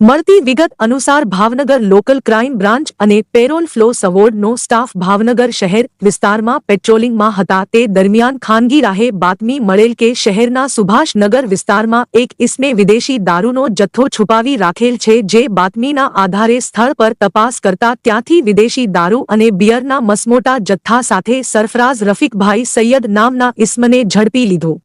મળતી વિગત અનુસાર ભાવનગર લોકલ ક્રાઇમ બ્રાન્ચ અને પેરોલ ફ્લો સવોર્ડનો સ્ટાફ ભાવનગર શહેર વિસ્તારમાં પેટ્રોલિંગમાં હતા. તે દરમિયાન ખાનગી રાહે બાતમી મળેલ કે શહેરના સુભાષનગર વિસ્તારમાં એક ઇસમે વિદેશી દારૂનો જથ્થો છુપાવી રાખેલ છે જે બાતમીના આધારે સ્થળ પર તપાસ કરતા ત્યાંથી વિદેશી દારૂ અને બિયરના મસમોટા જથ્થા સાથે સરફરાઝ રફીકભાઈ સૈયદ નામના ઇસમને ઝડપી લીધો.